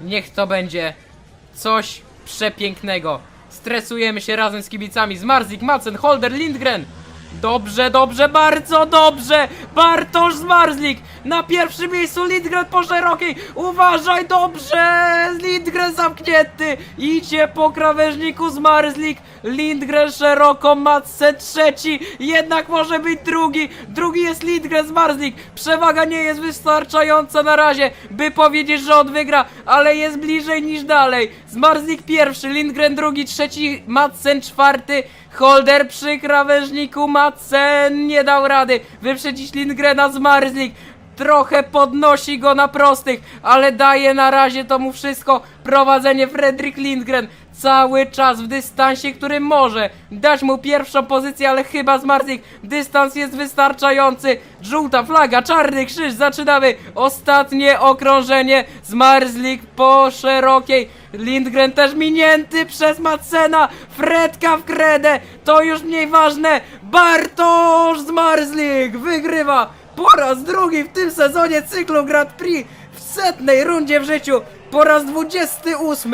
Niech to będzie coś przepięknego. Stresujemy się razem z kibicami z Marzik, Madsen, Holder, Lindgren. Dobrze, dobrze, bardzo dobrze! Bartosz Zmarzlik! Na pierwszym miejscu Lindgren po szerokiej! Uważaj, dobrze! Lindgren zamknięty! Idzie po krawężniku Zmarzlik! Lindgren szeroko, Madsen trzeci! Jednak może być drugi! Drugi jest Lindgren Zmarzlik! Przewaga nie jest wystarczająca na razie, by powiedzieć, że on wygra, ale jest bliżej niż dalej! Zmarzlik pierwszy, Lindgren drugi, trzeci, Madsen czwarty, Holder przy krawężniku Madsen nie dał rady wyprzedzić Lindgrena z Marzlik. Trochę podnosi go na prostych, ale daje na razie to mu wszystko prowadzenie Fredrik Lindgren. Cały czas w dystansie, który może dać mu pierwszą pozycję, ale chyba z Marzlik dystans jest wystarczający. Żółta flaga, czarny krzyż, zaczynamy ostatnie okrążenie z Marzlik po szerokiej. Lindgren też minięty przez Madsena, Fredka w kredę, to już mniej ważne. Bartosz Zmarzlik wygrywa po raz drugi w tym sezonie cyklu Grand Prix w setnej rundzie w życiu. Po raz 28